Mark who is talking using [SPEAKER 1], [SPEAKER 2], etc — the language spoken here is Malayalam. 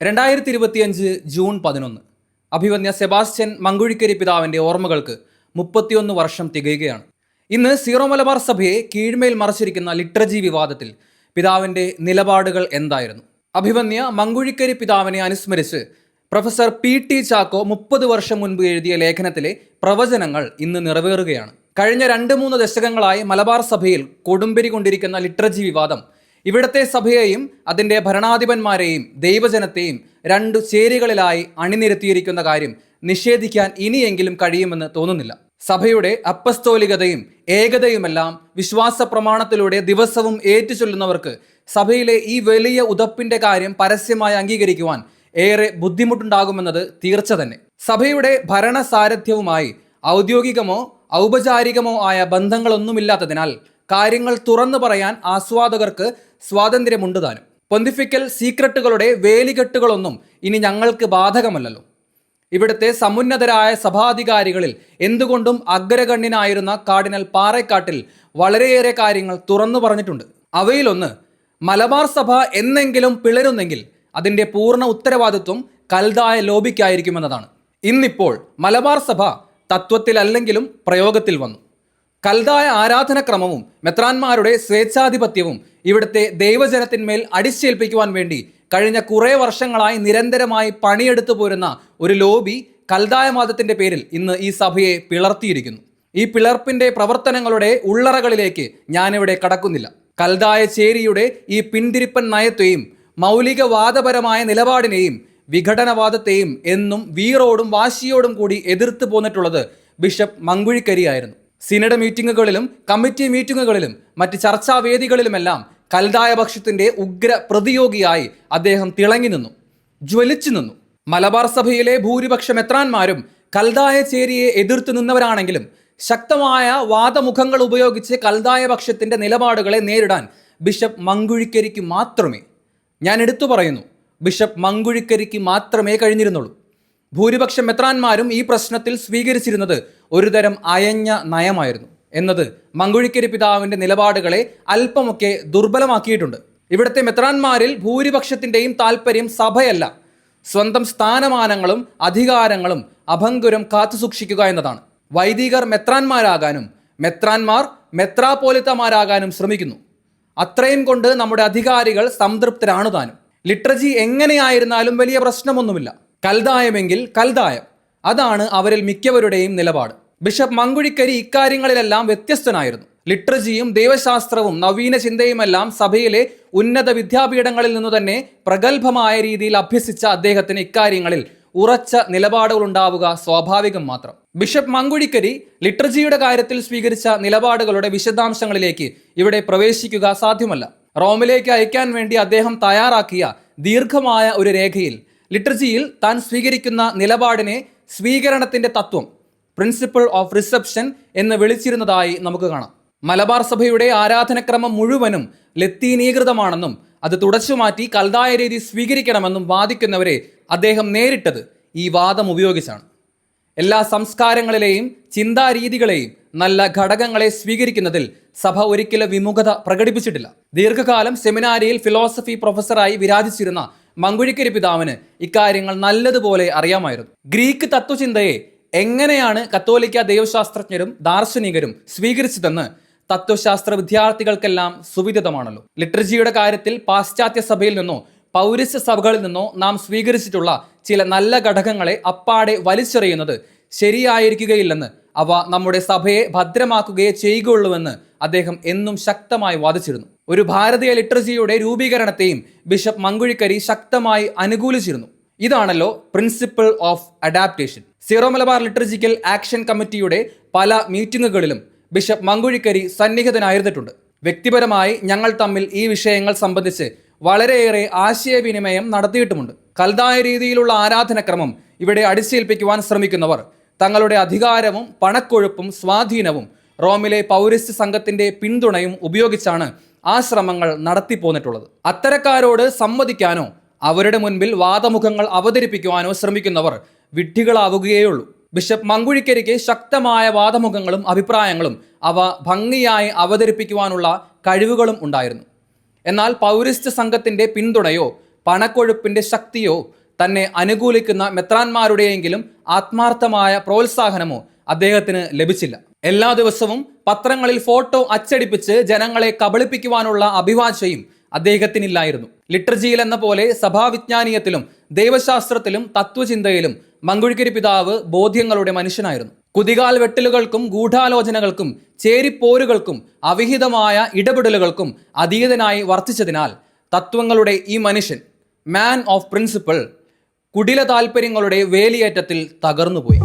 [SPEAKER 1] രണ്ടായിരത്തി ഇരുപത്തിയഞ്ച് ജൂൺ പതിനൊന്ന്. അഭിവന്യ സെബാസ്റ്റ്യൻ മങ്കുഴിക്കരി പിതാവിന്റെ ഓർമ്മകൾക്ക് മുപ്പത്തിയൊന്ന് വർഷം തികയുകയാണ്. ഇന്ന് സീറോ മലബാർ സഭയെ കീഴ്മേൽ മറച്ചിരിക്കുന്ന ലിറ്ററജി വിവാദത്തിൽ പിതാവിന്റെ നിലപാടുകൾ എന്തായിരുന്നു? അഭിവന്യ മങ്കുഴിക്കരി പിതാവിനെ അനുസ്മരിച്ച് പ്രൊഫസർ പി ടി ചാക്കോ മുപ്പത് വർഷം മുൻപ് എഴുതിയ ലേഖനത്തിലെ പ്രവചനങ്ങൾ ഇന്ന് നിറവേറുകയാണ്. കഴിഞ്ഞ രണ്ട് മൂന്ന് ദശകങ്ങളായി മലബാർ സഭയിൽ കൊടുമ്പിരി കൊണ്ടിരിക്കുന്ന ലിറ്ററജി വിവാദം ഇവിടത്തെ സഭയെയും അതിന്റെ ഭരണാധിപന്മാരെയും ദൈവജനത്തെയും രണ്ടു ചേരികളിലായി അണിനിരത്തിയിരിക്കുന്ന കാര്യം നിഷേധിക്കാൻ ഇനിയെങ്കിലും കഴിയുമെന്ന് തോന്നുന്നില്ല. സഭയുടെ അപ്പസ്തോലികതയും ഏകതയുമെല്ലാം വിശ്വാസ പ്രമാണത്തിലൂടെ ദിവസവും ഏറ്റുചൊല്ലുന്നവർക്ക് സഭയിലെ ഈ വലിയ ഉതപ്പിന്റെ കാര്യം പരസ്യമായി അംഗീകരിക്കുവാൻ ഏറെ ബുദ്ധിമുട്ടുണ്ടാകുമെന്നത് തീർച്ച തന്നെ. സഭയുടെ ഭരണസാരഥ്യവുമായി ഔദ്യോഗികമോ ഔപചാരികമോ ആയ ബന്ധങ്ങളൊന്നുമില്ലാത്തതിനാൽ കാര്യങ്ങൾ തുറന്നു പറയാൻ ആസ്വാദകർക്ക് സ്വാതന്ത്ര്യമുണ്ട് താനും. പൊന്തിഫിക്കൽ സീക്രട്ടുകളുടെ വേലികെട്ടുകളൊന്നും ഇനി ഞങ്ങൾക്ക് ബാധകമല്ലല്ലോ. ഇവിടുത്തെ സമുന്നതരായ സഭാധികാരികളിൽ എന്തുകൊണ്ടും അഗ്രഗണ്യനായിരുന്ന കാർഡിനൽ പാറേക്കാട്ടിൽ വളരെയേറെ കാര്യങ്ങൾ തുറന്നു പറഞ്ഞിട്ടുണ്ട്. അവയിലൊന്ന് മലബാർ സഭ എന്നെങ്കിലും പിളരുന്നെങ്കിൽ അതിന്റെ പൂർണ ഉത്തരവാദിത്വം കൽതായ ലോബിക്കായിരിക്കുമെന്നതാണ്. ഇന്നിപ്പോൾ മലബാർ സഭ തത്വത്തിലല്ലെങ്കിലും പ്രയോഗത്തിൽ വന്നു. കൽതായ ആരാധനക്രമവും മെത്രാന്മാരുടെ സ്വേച്ഛാധിപത്യവും ഇവിടുത്തെ ദൈവജനത്തിന്മേൽ അടിച്ചേൽപ്പിക്കുവാൻ വേണ്ടി കഴിഞ്ഞ കുറേ വർഷങ്ങളായി നിരന്തരമായി പണിയെടുത്തു പോരുന്ന ഒരു ലോബി കൽതായ മതത്തിന്റെ പേരിൽ ഇന്ന് ഈ സഭയെ പിളർത്തിയിരിക്കുന്നു. ഈ പിളർപ്പിന്റെ പ്രവർത്തനങ്ങളുടെ ഉള്ളറകളിലേക്ക് ഞാനിവിടെ കടക്കുന്നില്ല. കൽതായ ചേരിയുടെ ഈ പിന്തിരിപ്പൻ നയത്തെയും മൗലികവാദപരമായ നിലപാടിനെയും വിഘടനവാദത്തെയും എന്നും വീറോടും വാശിയോടും കൂടി എതിർത്ത് പോന്നിട്ടുള്ളത് ബിഷപ്പ് മങ്കുഴിക്കരിയായിരുന്നു. സിനഡ് മീറ്റിങ്ങുകളിലും കമ്മിറ്റി മീറ്റിങ്ങുകളിലും മറ്റ് ചർച്ചാവേദികളിലുമെല്ലാം കൽതായ പക്ഷത്തിന്റെ ഉഗ്ര പ്രതിയോഗിയായി അദ്ദേഹം തിളങ്ങി നിന്നു ജ്വലിച്ചു നിന്നു. മലബാർ സഭയിലെ ഭൂരിപക്ഷം മെത്രാന്മാരും കൽതായ ചേരിയെ എതിർത്തു നിന്നവരാണെങ്കിലും ശക്തമായ വാദമുഖങ്ങൾ ഉപയോഗിച്ച് കൽതായ പക്ഷത്തിന്റെ നിലപാടുകളെ നേരിടാൻ ബിഷപ്പ് മങ്കുഴിക്കരിക്ക് മാത്രമേ. ഞാൻ എടുത്തു പറയുന്നു ബിഷപ്പ് മങ്കുഴിക്കരിക്ക് മാത്രമേ കഴിഞ്ഞിരുന്നുള്ളൂ. ഭൂരിപക്ഷം മെത്രാന്മാരും ഈ പ്രശ്നത്തിൽ സ്വീകരിച്ചിരുന്നത് ഒരുതരം അയഞ്ഞ നയമായിരുന്നു. എന്നത് മങ്കുഴിക്കരി പിതാവിന്റെ നിലപാടുകളെ അല്പമൊക്കെ ദുർബലമാക്കിയിട്ടുണ്ട്. ഇവിടുത്തെ മെത്രാന്മാരിൽ ഭൂരിപക്ഷത്തിന്റെയും താല്പര്യം സഭയല്ല. സ്വന്തം സ്ഥാനമാനങ്ങളും അധികാരങ്ങളും അഭങ്കുരം കാത്തുസൂക്ഷിക്കുക എന്നതാണ്. വൈദികർ മെത്രാന്മാരാകാനും മെത്രാന്മാർ മെത്രാപോലിത്തമാരാകാനും ശ്രമിക്കുന്നു. അത്രയും കൊണ്ട് നമ്മുടെ അധികാരികൾ സംതൃപ്തരാണ് താനും. ലിറ്ററജി എങ്ങനെയായിരുന്നാലും വലിയ പ്രശ്നമൊന്നുമില്ല. കൽദായമെങ്കിൽ കൽദായം. അതാണ് അവരിൽ മിക്കവരുടെയും നിലപാട്. ബിഷപ്പ് മങ്കുഴിക്കരി ഇക്കാര്യങ്ങളിലെല്ലാം വ്യത്യസ്തനായിരുന്നു. ലിറ്ററജിയും ദൈവശാസ്ത്രവും നവീന ചിന്തയുമെല്ലാം സഭയിലെ ഉന്നത വിദ്യാപീഠങ്ങളിൽ നിന്നു തന്നെ പ്രഗത്ഭമായ രീതിയിൽ അഭ്യസിച്ച അദ്ദേഹത്തിന് ഇക്കാര്യങ്ങളിൽ ഉറച്ച നിലപാടുകൾ ഉണ്ടാവുക സ്വാഭാവികം മാത്രം. ബിഷപ്പ് മങ്കുഴിക്കരി ലിറ്റർജിയുടെ കാര്യത്തിൽ സ്വീകരിച്ച നിലപാടുകളുടെ വിശദാംശങ്ങളിലേക്ക് ഇവിടെ പ്രവേശിക്കുക സാധ്യമല്ല. റോമിലേക്ക് അയക്കാൻ വേണ്ടി അദ്ദേഹം തയ്യാറാക്കിയ ദീർഘമായ ഒരു രേഖയിൽ ലിറ്റർജിയിൽ താൻ സ്വീകരിക്കുന്ന നിലപാടിനെ സ്വീകരണത്തിന്റെ തത്വം പ്രിൻസിപ്പിൾ ഓഫ് റിസപ്ഷൻ എന്ന് വിളിച്ചിരുന്നതായി നമുക്ക് കാണാം. മലബാർ സഭയുടെ ആരാധനക്രമം മുഴുവനും ലത്തീനീകൃതമാണെന്നും അത് തുടച്ചുമാറ്റി കൽതായ രീതി സ്വീകരിക്കണമെന്നും വാദിക്കുന്നവരെ അദ്ദേഹം നേരിട്ടത് ഈ വാദം ഉപയോഗിച്ചാണ്. എല്ലാ സംസ്കാരങ്ങളിലെയും ചിന്താരീതികളെയും നല്ല ഘടകങ്ങളെ സ്വീകരിക്കുന്നതിൽ സഭ ഒരിക്കലും വിമുഖത പ്രകടിപ്പിച്ചിട്ടില്ല. ദീർഘകാലം സെമിനാരിയിൽ ഫിലോസഫി പ്രൊഫസറായി വിരാജിച്ചിരുന്ന മങ്കുഴിക്കരി പിതാവിന് ഇക്കാര്യങ്ങൾ നല്ലതുപോലെ അറിയാമായിരുന്നു. ഗ്രീക്ക് തത്വചിന്തയെ എങ്ങനെയാണ് കത്തോലിക്ക ദൈവശാസ്ത്രജ്ഞരും ദാർശനികരും സ്വീകരിച്ചതെന്ന് തത്വശാസ്ത്ര വിദ്യാർത്ഥികൾക്കെല്ലാം സുവിദിതമാണല്ലോ. ലിറ്റർജിയുടെ കാര്യത്തിൽ പാശ്ചാത്യ സഭയിൽ നിന്നോ പൗരസ്യ സഭകളിൽ നിന്നോ നാം സ്വീകരിച്ചിട്ടുള്ള ചില നല്ല ഘടകങ്ങളെ അപ്പാടെ വലിച്ചെറിയുന്നത് ശരിയായിരിക്കുകയില്ലെന്ന് അവ നമ്മുടെ സഭയെ ഭദ്രമാക്കുകയേ ചെയ്യുകയുള്ളൂവെന്ന് അദ്ദേഹം എന്നും ശക്തമായി വാദിച്ചിരുന്നു. ഒരു ഭാരതീയ ലിറ്ററസിയുടെ രൂപീകരണത്തെയും ബിഷപ്പ് മങ്കുഴിക്കരി ശക്തമായി അനുകൂലിച്ചിരുന്നു. ഇതാണല്ലോ principle of adaptation. Syro Malabar liturgical action കമ്മിറ്റിയുടെ പല മീറ്റിങ്ങുകളിലും ബിഷപ്പ് മങ്കുഴിക്കരി സന്നിഹിതനായിരുന്നിട്ടുണ്ട്. വ്യക്തിപരമായി ഞങ്ങൾ തമ്മിൽ ഈ വിഷയങ്ങൾ സംബന്ധിച്ച് വളരെയേറെ ആശയവിനിമയം നടത്തിയിട്ടുമുണ്ട്. കൽതായ രീതിയിലുള്ള ആരാധനക്രമം ഇവിടെ അടിച്ചേൽപ്പിക്കുവാൻ ശ്രമിക്കുന്നവർ തങ്ങളുടെ അധികാരവും പണക്കൊഴുപ്പും സ്വാധീനവും റോമിലെ പൗരസ്ത്യ സംഘത്തിന്റെ പിന്തുണയും ഉപയോഗിച്ചാണ് ആ ശ്രമങ്ങൾ നടത്തിപ്പോന്നിട്ടുള്ളത്. അത്തരക്കാരോട് സമ്മതിക്കാനോ അവരുടെ മുൻപിൽ വാദമുഖങ്ങൾ അവതരിപ്പിക്കുവാനോ ശ്രമിക്കുന്നവർ വിഡ്ഢികളാവുകയേയുള്ളൂ. ബിഷപ്പ് മങ്കുഴിക്കരിക്ക് ശക്തമായ വാദമുഖങ്ങളും അഭിപ്രായങ്ങളും അവ ഭംഗിയായി അവതരിപ്പിക്കുവാനുള്ള കഴിവുകളും ഉണ്ടായിരുന്നു. എന്നാൽ പൗരസ്ത്യ സംഘത്തിന്റെ പിന്തുണയോ പണക്കൊഴുപ്പിന്റെ ശക്തിയോ തന്നെ അനുകൂലിക്കുന്ന മെത്രാന്മാരുടെയെങ്കിലും ആത്മാർത്ഥമായ പ്രോത്സാഹനമോ അദ്ദേഹത്തിന് ലഭിച്ചില്ല. എല്ലാ ദിവസവും പത്രങ്ങളിൽ ഫോട്ടോ അച്ചടിപ്പിച്ച് ജനങ്ങളെ കബളിപ്പിക്കുവാനുള്ള അഭിവാശയും അദ്ദേഹത്തിനില്ലായിരുന്നു. ലിറ്റർജിയിൽ എന്ന പോലെ സഭാവിജ്ഞാനീയത്തിലും ദൈവശാസ്ത്രത്തിലും തത്വചിന്തയിലും മങ്കുഴിക്കരി പിതാവ് ബോധ്യങ്ങളുടെ മനുഷ്യനായിരുന്നു. കുതികാൽ വെട്ടലുകൾക്കും ഗൂഢാലോചനകൾക്കും ചേരിപ്പോരുകൾക്കും അവിഹിതമായ ഇടപെടലുകൾക്കും അതീതനായി വർത്തിച്ചതിനാൽ തത്വങ്ങളുടെ ഈ മനുഷ്യൻ മാൻ ഓഫ് പ്രിൻസിപ്പിൾ കുടില താല്പര്യങ്ങളുടെ വേലിയേറ്റത്തിൽ തകർന്നുപോയി.